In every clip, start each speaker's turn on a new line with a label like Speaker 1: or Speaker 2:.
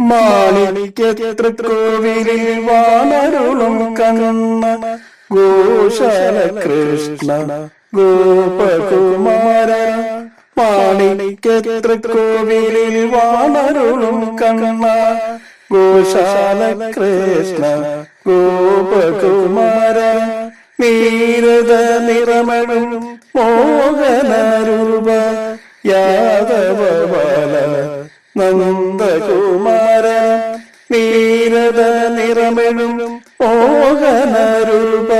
Speaker 1: മാണിക്യത്ര കോവിലിൽ വാനരുളും കണ്ണ ഗോശാല കൃഷ്ണ ഗോപകുമാര. മാണിക്യത്ര കോവിലിൽ വാനരുളും കണ്ണ ഗോശാല കൃഷ്ണ ഗോപകുമാര. നീരത നിറമണും മോഹനരൂപ യാദവ നന്ദകുമാര. നീരത നിറമെഴും മോഹനരൂപ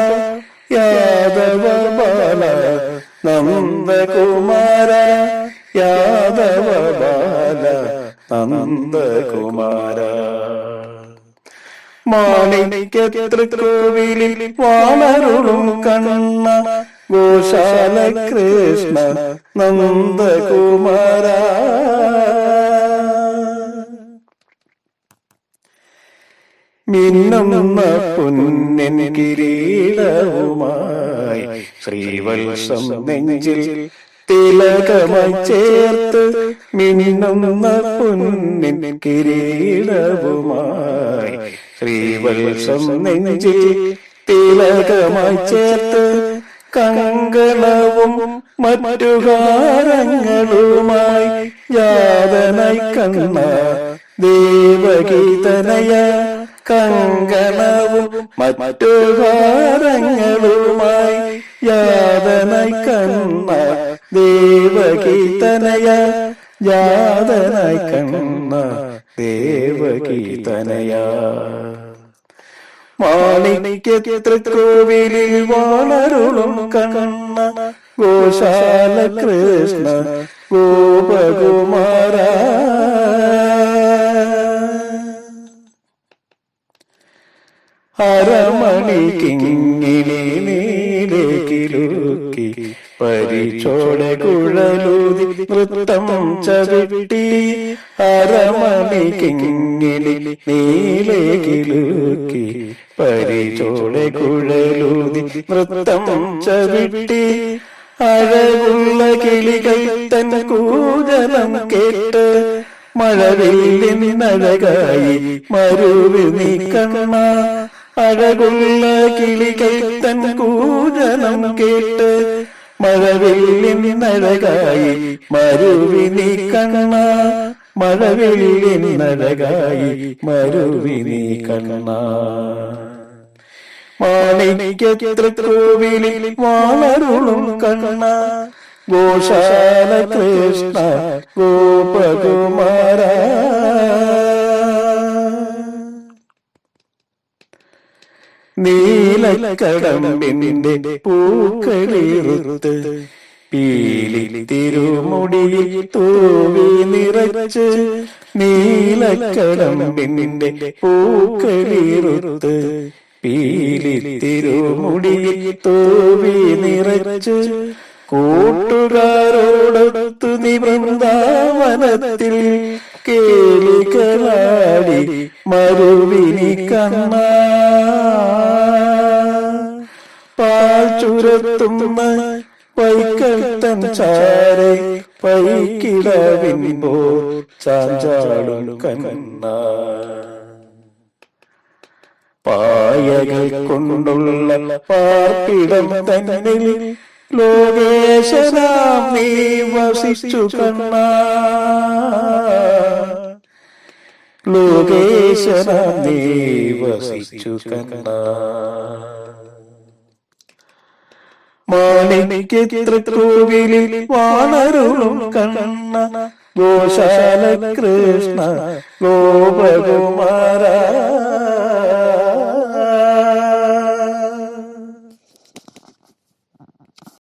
Speaker 1: യാദവ ബാല നന്ദകുമാര യാദവ ബാല നന്ദകുമാര. മാണിക്യത്ര കോവിലിൽ വാണരുളും കണ്ണ ഗോശാല കൃഷ്ണ നന്ദകുമാര. മിന്നുന്ന പൊന്നിൻ കിരീടവുമായി ശ്രീവത്സം നെഞ്ചിൽ തിലകമായി ചേർത്ത് മിന്നുന്ന പൊന്നിൻ കിരീടവുമായി ശ്രീവത്സം നെഞ്ചിൽ തിലകമായി ചേർത്ത് കങ്കളവും മറ്റു ഹാരങ്ങളുമായി യാതനായി കണ്ണ ദേവഗീതനയ കങ്കണവും മറ്റു ഹാരങ്ങളുമായി യാതനായി കണ്ണ ദേവകീർത്തനയ. യാതനായി കണ്ണ ദേവകീർത്തനയ. മാണിക്യത്ര കോവിലിൽ വാണരുളും കണ്ണ ഗോശാല കൃഷ്ണ ഗോപകുമാര. അരമണി നീലേക്കിലുക്കി പരിചോട കുഴലൂതി നൃത്തം ചവിട്ടി അരമണി നീലേക്കിലുക്കി പരിചോട കുഴലൂതി നൃത്തം ചവിട്ടി അഴകുള്ള കിളികൾ തൻ കൂജനം കേട്ട് മഴവില്ലിനഴകായി മരുവി നീ കണ്ണ അഴകുള്ള കിളികൾ തൻ കൂജനം കേട്ട് മഴവില്ലിനഴകായി മരുവി നീ കണ്ണ. മഴവില്ലിനഴകായി മരുവി നീ കണ്ണ. മാണിക്യത്ര കോവിലിൽ വാളരുളും കണ്ണ. ഗോശാല കൃഷ്ണ ഗോപകുമാര. നീലക്കടമ്പിന്റെ പൂക്കളിറുത്ത് പീലി തിരുമുടിയിൽ തൂവി നിറച്ച് നീലക്കടമ്പിന്റെ പൂക്കളിറുത്ത് പീലി തിരുമുടിയിൽ തൂവി നിറച്ച് കൂട്ടുകാരോടൊത്തു നിവൃന്ദാവനത്തിൽ കേളികളാടി മരുവിനി കണ്ണ. പാൽ ചുരത്തുന്ന പൈക്കൾ തൻ ചാരെ പൈക്കിടവിൻപോ ചാഞ്ചാടും കന്ന പായകൾ കൊണ്ടുള്ള പാർപ്പിടം തന്നിൽ ലോകേശനാം നീ വസിച്ചു കണ്ണ ലോകേശനാം നീ വസിച്ചു കണ്ണ മാണിക്യത്ര കോവിലിൽ വാണരുളും കണ്ണ ഗോശാല കൃഷ്ണ ഗോപകുമാര.